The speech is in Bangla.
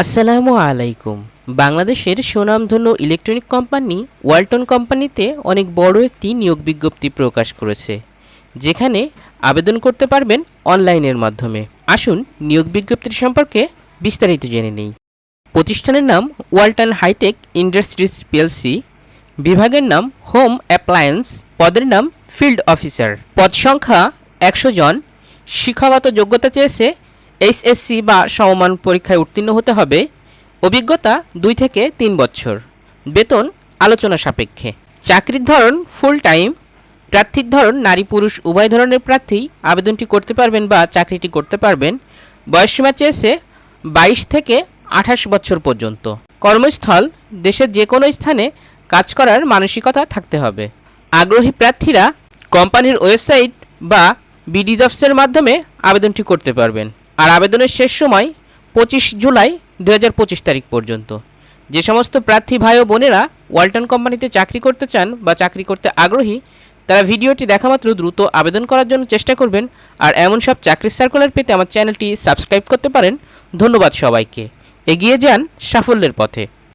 আসসালামু আলাইকুম। বাংলাদেশের সুনামধন্য ইলেকট্রনিক কোম্পানি ওয়ালটন কোম্পানিতে অনেক বড় একটি নিয়োগ বিজ্ঞপ্তি প্রকাশ করেছে, যেখানে আবেদন করতে পারবেন অনলাইনের মাধ্যমে। আসুন, নিয়োগ বিজ্ঞপ্তির সম্পর্কে বিস্তারিত জেনে নেই। প্রতিষ্ঠানের নাম ওয়ালটন হাইটেক ইন্ডাস্ট্রিজ পিএলসি, বিভাগের নাম হোম অ্যাপ্লায়েন্স, পদের নাম ফিল্ড অফিসার। পদ সংখ্যা একশো জন, শিক্ষাগত যোগ্যতা চেয়েছে এইচএসসি বা সমমান পরীক্ষায় উত্তীর্ণ হতে হবে। অভিজ্ঞতা দুই থেকে তিন বছর। বেতন আলোচনা সাপেক্ষে। চাকরির ধরন ফুল টাইম প্রার্থীর ধরন নারী পুরুষ উভয় ধরনের প্রার্থী আবেদনটি করতে পারবেন বা চাকরিটি করতে পারবেন। বয়সসীমা চেয়েছে বাইশ থেকে আঠাশ বছর পর্যন্ত। কর্মস্থল দেশের যে কোনো স্থানে কাজ করার মানসিকতা থাকতে হবে। আগ্রহী প্রার্থীরা কোম্পানির ওয়েবসাইট বা বিডি জবসের মাধ্যমে আবেদনটি করতে পারবেন। আর আবেদনের শেষ সময় পঁচিশ জুলাই দু হাজার পঁচিশ তারিখ পর্যন্ত। যে সমস্ত প্রার্থী ভাই ও বোনেরা ওয়ালটন কোম্পানিতে চাকরি করতে চান বা চাকরি করতে আগ্রহী, তারা ভিডিওটি দেখা মাত্র দ্রুত আবেদন করার জন্য চেষ্টা করবেন। আর এমন সব চাকরির সার্কুলার পেতে আমার চ্যানেলটি সাবস্ক্রাইব করতে পারেন। ধন্যবাদ সবাইকে। এগিয়ে যান সাফল্যের পথে।